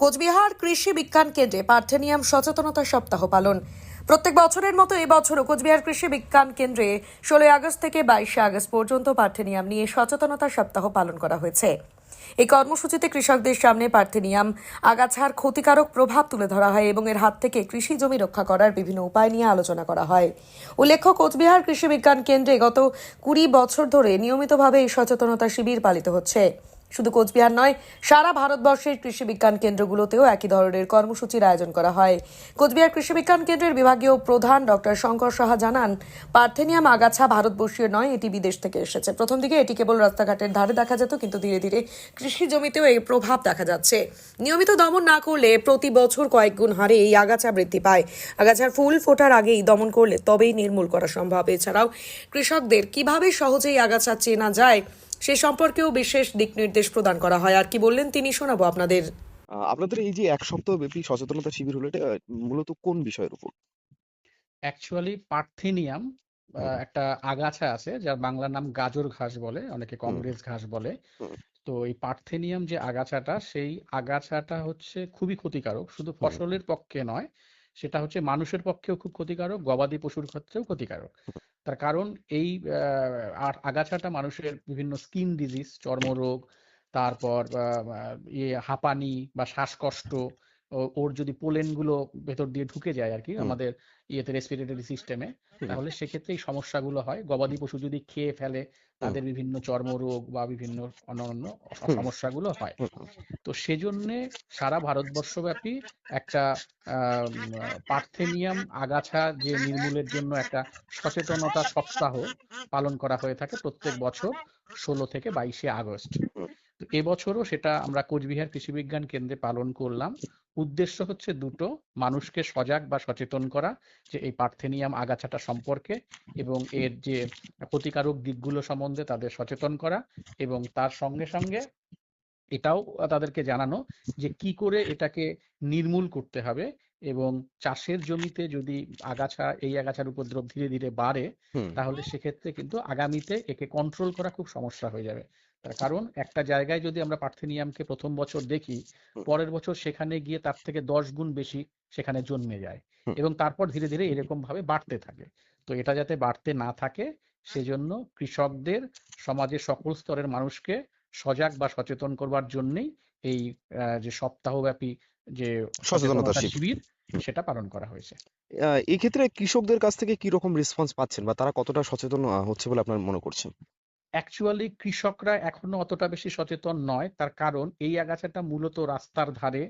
কোচবিহার কৃষি বিজ্ঞান কেন্দ্রে পার্থেনিয়াম সচেতনতা সপ্তাহ পালন। প্রত্যেক বছরের মতো এবছরও কোচবিহার কৃষি বিজ্ঞান কেন্দ্রে ষোলোই আগস্ট থেকে বাইশে আগস্ট পর্যন্ত পার্থেনিয়াম নিয়ে সচেতনতা সপ্তাহ পালন করা হয়েছে। এই কর্মসূচিতে কৃষকদের সামনে পার্থেনিয়াম আগাছার ক্ষতিকারক প্রভাব তুলে ধরা হয় এবং এর হাত থেকে কৃষি জমি রক্ষা করার বিভিন্ন উপায় নিয়ে আলোচনা করা হয়। উল্লেখ্য, কোচবিহার কৃষি বিজ্ঞান কেন্দ্রে গত কুড়ি বছর ধরে নিয়মিতভাবে এই সচেতনতা শিবির পালিত হচ্ছে। শুধু কোচবিহার নয়, সারা ভারতবর্ষের কৃষি বিজ্ঞান কেন্দ্রগুলোতেও একই ধরনের কর্মসূচির আয়োজন করা হয়। কোচবিহার কৃষি বিজ্ঞান কেন্দ্রের বিভাগীয় প্রধান ডক্টর শঙ্কর সাহা জানান, পার্থেনিয়াম আগাছা ভারতবর্ষীয় নয়, এটি বিদেশ থেকে এসেছে। প্রথম দিকে এটি কেবল রাস্তাঘাটের ধারে দেখা যেত, কিন্তু ধীরে ধীরে কৃষি জমিতেও এর প্রভাব দেখা যাচ্ছে। নিয়মিত দমন না করলে প্রতি বছর কয়েক গুণ হারে এই আগাছা বৃদ্ধি পায়। আগাছার ফুল ফোটার আগেই দমন করলে তবেই নির্মূল করা সম্ভব। এছাড়াও কৃষকদের কীভাবে সহজেই আগাছা চেনা যায় সে সম্পর্কেও বিশেষ দিক নির্দেশ প্রদান করা হয়। আর কি বললেন তিনি শোনাবো আপনাদের। আপনাদের এই যে এক সপ্তাহ ব্যাপী সচেতনতা শিবির হলো এটা মূলত কোন বিষয়ের উপর? অ্যাকচুয়ালি পার্থেনিয়াম একটা আগাছা আছে যার বাংলা নাম গাজর ঘাস বলে অনেকে কংগ্রেস ঘাস বলে। তো এই পার্থেনিয়াম যে আগাছাটা সেই আগাছাটা হচ্ছে খুবই ক্ষতিকারক। শুধু ফসলের পক্ষে নয় সেটা হচ্ছে মানুষের পক্ষেও খুব ক্ষতিকারক গবাদি পশুর ক্ষেত্রেও ক্ষতিকারক। তার কারণ এই আগাছাটা মানুষের বিভিন্ন স্কিন ডিজিজ চর্মরোগ তারপর ইয়ে হাঁপানি বা শ্বাসকষ্ট ওর যদি পোলেনগুলো ভেতর দিয়ে ঢুকে যায় আর কি আমাদের ইয়েতে রেসপিরেটরি সিস্টেমে তাহলে সেক্ষেত্রে এই সমস্যাগুলো হয়। গবাদি পশু যদি খেয়ে ফেলে তাদের বিভিন্ন চর্মরোগ বা বিভিন্ন অন্যান্য। সমস্যাগুলো হয়। তো সেজন্যে সারা ভারতবর্ষব্যাপী একটা আহ, পার্থেনিয়াম আগাছা যে নির্মূলের জন্য একটা সচেতনতা সপ্তাহ পালন করা হয়ে থাকে প্রত্যেক বছর ষোলো থেকে বাইশে আগস্ট। এবছরও সেটা আমরা কোচবিহার কৃষি বিজ্ঞান কেন্দ্রে পালন করলাম। উদ্দেশ্য হচ্ছে দুটো মানুষকে সজাগ বা সচেতন করা যে এই পার্থেনিয়াম আগাছাটা সম্পর্কে এবং এর যে ক্ষতিকারক দিকগুলো সম্বন্ধে তাদের সচেতন করা এবং তার সঙ্গে সঙ্গে এটাও তাদেরকে জানানো যে কি করে এটাকে নির্মূল করতে হবে এবং চাষের জমিতে যদি আগাছা এই আগাছার উপদ্রব ধীরে ধীরে বাড়ে তাহলে সেক্ষেত্রে কিন্তু আগামীতে একে কন্ট্রোল করা খুব সমস্যা হয়ে যাবে। তার কারণ একটা জায়গায় যদি আমরা পার্থেনিয়ামকে প্রথম বছর দেখি পরের বছর সেখানে গিয়ে তার থেকে দশ গুণ বেশি সেখানে জন্মে যায় এবং তারপর ধীরে ধীরে এরকম ভাবে বাড়তে থাকে। তো এটা যাতে বাড়তে না থাকে সেজন্য কৃষকদের সমাজের সকল স্তরের মানুষকে সজাগ বা সচেতন করবার জন্যই এই যে সপ্তাহব্যাপী যে সচেতনতা শিবির। সেটা পালন করা হয়েছে। এই ক্ষেত্রে কৃষকদের কাছ থেকে কি রকম রেসপন্স পাচ্ছেন বা তারা কতটা সচেতন হচ্ছে বলে আপনার মনে করছেন? অ্যাকচুয়ালি কৃষকরা এখনও অতটা বেশি সচেতন নয়। তার কারণ এই আগাছাটা মূলত রাস্তার ধারে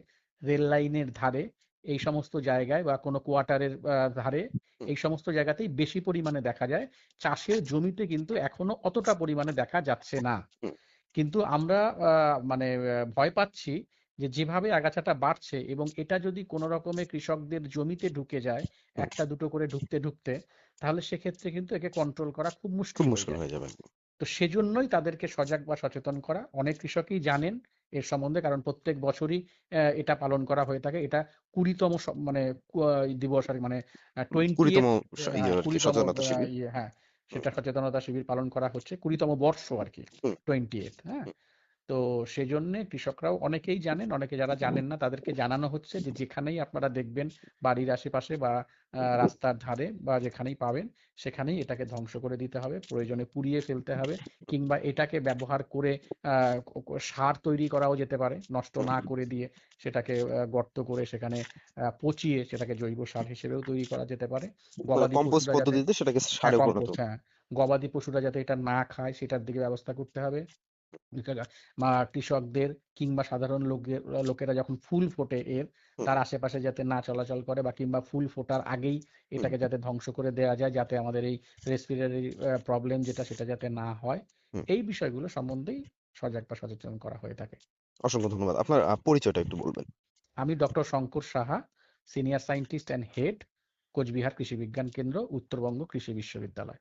রেল লাইনের ধারে এই সমস্ত জায়গায় বা কোনো কোয়ার্টারের ধারে এই সমস্ত জায়গাতেই বেশি পরিমাণে দেখা যায়। চাষের জমিতে কিন্তু এখনও অতটা পরিমাণে দেখা যাচ্ছে না। কিন্তু আমরা মানে ভয় পাচ্ছি যে যেভাবে আগাছাটা বাড়ছে এবং এটা যদি কোনো রকমে কৃষকদের জমিতে ঢুকে যায় একটা দুটো করে ঢুকতে ঢুকতে তাহলে সেক্ষেত্রে কিন্তু একে কন্ট্রোল করা খুব খুব মুশকিল মুশকিল হয়ে যাবে। তো সেজন্যই তাদেরকে সজাগ বা সচেতন করা। অনেক কৃষকই জানেন এর সম্বন্ধে কারণ প্রত্যেক বছরই আহ, এটা পালন করা হয়ে থাকে। এটা কুড়িতম মানে দিবস আর মানে ইয়ে ইয়ে হ্যাঁ সেটা সচেতনতা শিবির পালন করা হচ্ছে। কুড়িতম বর্ষ আর কি টোয়েন্টি এইট হ্যাঁ। তো সেজন্য কৃষকরাও অনেকেই জানেন অনেকে যারা জানেন না তাদেরকে জানানো হচ্ছে যে যেখানেই আপনারা দেখবেন বাড়ির আশেপাশে বা রাস্তার ধারে বা যেখানেই পাবেন সেখানেই এটাকে ধ্বংস করে দিতে হবে প্রয়োজনে পুড়িয়ে ফেলতে হবে কিংবা এটাকে ব্যবহার করে সার তৈরি করাও যেতে পারে নষ্ট না করে দিয়ে সেটাকে গর্ত করে সেখানে আহ, পচিয়ে সেটাকে জৈব সার হিসেবেও তৈরি করা যেতে পারে। গবাদি কম্পোস্ট পশুরা যাতে পদ্ধতিতে সেটাকে হ্যাঁ সারে পরিণত হ্যাঁ। গবাদি পশুরা যাতে এটা না খায় সেটার দিকে ব্যবস্থা করতে হবে। কৃষকদের কিংবা সাধারণ লোকের লোকেরা যখন ফুল ফোটে এর তার আশেপাশে যাতে না চলাচল করে বা কিংবা ফুল ফোটার আগেই এটাকে যাতে ধ্বংস করে দেওয়া যায় যাতে আমাদের এই রেসপিরেটরি প্রবলেম যেটা সেটা যাতে না হয় এই বিষয়গুলো সম্বন্ধেই সজাগ বা সচেতন করা হয়ে থাকে। অসংখ্য ধন্যবাদ। আপনার পরিচয়টা একটু বলবেন। আমি doctor Shankar Saha senior scientist and head Cooch Behar Krishi Vigyan Kendra Uttarbanga কৃষি বিশ্ববিদ্যালয়।